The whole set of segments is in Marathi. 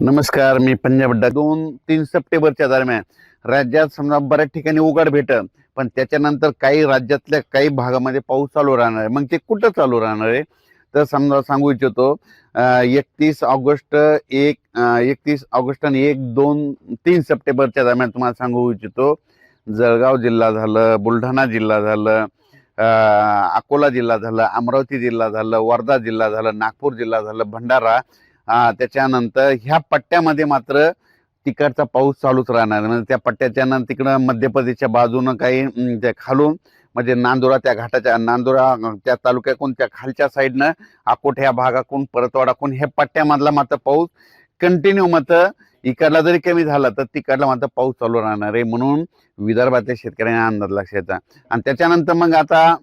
नमस्कार मी पंजाबड्डा दोन तीन सप्टेंबरच्या दरम्यान राज्यात समजा बऱ्याच ठिकाणी उघड भेटल पण त्याच्यानंतर काही राज्यातल्या काही भागामध्ये पाऊस चालू राहणार आहे. मग ते कुठं चालू राहणार आहे? तर समजा सांगू इच्छितो एकतीस ऑगस्ट एक एकतीस ऑगस्ट आणि एक दोन तीन सप्टेंबरच्या दरम्यान तुम्हाला सांगू इच्छितो जळगाव जिल्हा झालं बुलढाणा जिल्हा झालं अकोला जिल्हा झालं अमरावती जिल्हा झालं वर्धा जिल्हा झालं नागपूर जिल्हा झालं भंडारा त्याच्यानंतर ह्या पट्ट्यामध्ये मात्र तिकडचा पाऊस चालूच राहणार. म्हणजे त्या पट्ट्याच्या नंतर तिकडं मध्य प्रदेशच्या बाजूनं काही त्या खालून म्हणजे नांदुरा त्या घाटाच्या नांदुरा त्या तालुक्याकडून त्या खालच्या साईडनं अकोट ह्या भागाकडून परतवाडाकडून ह्या पट्ट्यामधला मात्र पाऊस कंटिन्यू मात्र इकडला जरी कमी झाला तर तिकडला मात्र पाऊस चालू राहणार आहे म्हणून विदर्भातल्या शेतकऱ्यांना अंदाज लक्षात आणि त्याच्यानंतर मग आता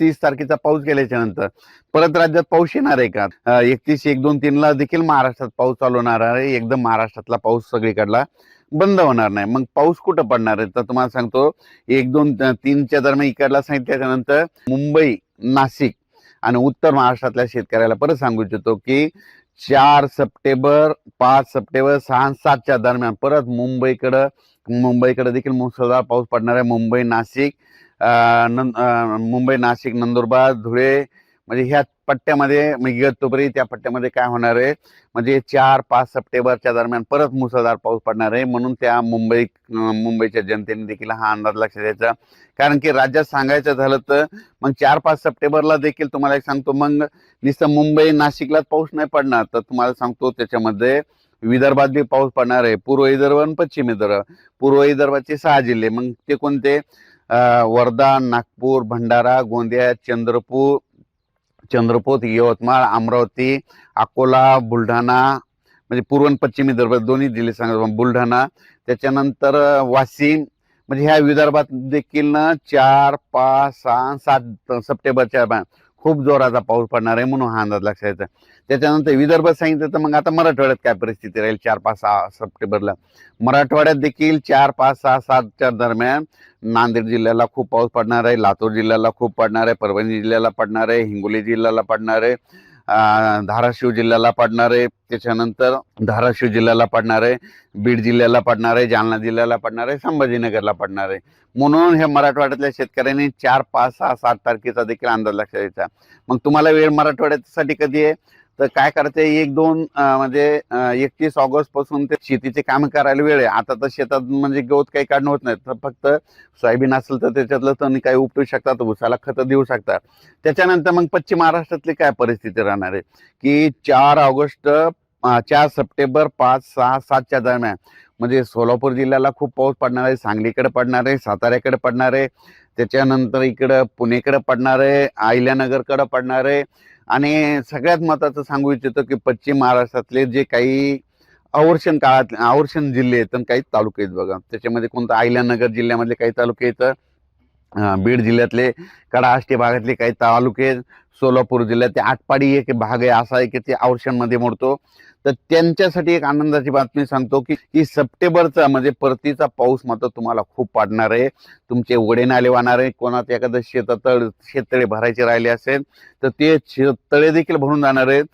तीस तारखेचा पाऊस गेल्याच्यानंतर. परत राज्यात पाऊस येणार आहे का? एकतीस एक दोन तीनला देखील महाराष्ट्रात पाऊस चालू होणार आहे. एकदम महाराष्ट्रातला पाऊस सगळीकडला बंद होणार नाही. मग पाऊस कुठं पडणार आहे? तर तुम्हाला सांगतो एक दोन तीनच्या दरम्यान इकडला सांगितल्याच्या नंतर मुंबई नाशिक आणि उत्तर महाराष्ट्रातल्या शेतकऱ्याला परत सांगू इच्छितो की चार सप्टेंबर पाच सप्टेंबर सहा सातच्या दरम्यान परत मुंबईकडं मुंबईकडे देखील मुसळधार पाऊस पडणार आहे. मुंबई नाशिक मुंबई नाशिक नंदुरबार धुळे म्हणजे ह्या पट्ट्यामध्ये म्हणजे इगतपुरी त्या पट्ट्यामध्ये काय होणार आहे? म्हणजे चार पाच सप्टेंबरच्या दरम्यान परत मुसळधार पाऊस पडणार आहे. म्हणून त्या मुंबई मुंबईच्या जनतेने देखील हा अंदाज लक्षात द्यायचा कारण की राज्यात सांगायचं झालं तर मग चार पाच सप्टेंबरला देखील तुम्हाला एक सांगतो मग नुसतं मुंबई नाशिकलाच पाऊस नाही पडणार. तर तुम्हाला सांगतो त्याच्यामध्ये विदर्भात बी पाऊस पडणार आहे. पूर्व विदर्भ आणि पश्चिम विदर्भ. पूर्व विदर्भाचे सहा जिल्हे. मग ते कोणते? वर्धा नागपूर भंडारा गोंदिया चंद्रपूर चंद्रपूर यवतमाळ अमरावती अकोला बुलढाणा म्हणजे पूर्व पश्चिमी पश्चिम विदर्भ दोन्ही जिल्हे सांगत. बुलढाणा त्याच्यानंतर वाशिम म्हणजे ह्या विदर्भात देखील ना चार पाच सहा सात सप्टेंबरच्या खूप जोराचा पाऊस पडणार आहे म्हणून हा अंदाज लक्षात येतो त्याच्यानंतर विदर्भात सांगितलं तर मग आता मराठवाड्यात काय परिस्थिती राहील? चार पाच सहा सप्टेंबरला. मराठवाड्यात देखील चार पाच सहा सातच्या दरम्यान नांदेड जिल्ह्याला खूप पाऊस पडणार आहे लातूर जिल्ह्याला खूप पडणार आहे परभणी जिल्ह्याला पडणार आहे हिंगोली जिल्ह्याला पडणार आहे. धाराशिव जिल्ह्याला पडणार आहे त्याच्यानंतर धाराशिव जिल्ह्याला पडणार आहे बीड जिल्ह्याला पडणार आहे जालना जिल्ह्याला पडणार आहे संभाजीनगरला पडणार. आहे म्हणून हे मराठवाड्यातल्या शेतकऱ्यांनी चार पाच सहा सात तारखेचा देखील अंदाज लक्षात द्यायचा मग तुम्हाला वेळ मराठवाड्यासाठी कधी आहे? तर काय करते एक दोन म्हणजे एकतीस ऑगस्टपासून ते शेतीचे काम करायला वेळ आहे. आता तर शेतात म्हणजे गवत काही काढणं होत नाही. तर फक्त सोयाबीन असेल तर त्याच्यातलं तण काही उपटू शकतात उसाला खतं देऊ शकतात. त्याच्यानंतर मग पश्चिम महाराष्ट्रातली काय परिस्थिती राहणार आहे? की चार ऑगस्ट चार सप्टेंबर पाच सहा सातच्या दरम्यान. म्हणजे सोलापूर जिल्ह्याला खूप पाऊस पडणार आहे सांगलीकडे पडणार आहे साताऱ्याकडे पडणार आहे. त्याच्यानंतर इकडं पुणेकडे पडणार आहे अहिल्यानगरकडे पडणार आहे. आणि सगळ्यात महत्वाचं सांगू इच्छितो की पश्चिम महाराष्ट्रातले जे काही आवर्षण काळात आवर्षण जिल्हे आहेत काही तालुके आहेत बघा. त्याच्यामध्ये कोणतं अहिल्यानगर जिल्ह्यामधले काही तालुके आहेत बीड जिल्ह्यातले कडाष्टी भागातले काही तालुके सोलापूर जिल्ह्यात आटपाडी एक भाग आहे असा आहे की ते अवर्षणमध्ये मोडतो. तर त्यांच्यासाठी एक आनंदाची बातमी सांगतो की की सप्टेंबरचा म्हणजे परतीचा पाऊस मात्र तुम्हाला खूप पडणार आहे. तुमचे वडे नाले वाहणार आहे कोणात एखादं शेततळ शेततळे भरायचे राहिले असेल तर ते शेततळे देखील भरून जाणार आहेत.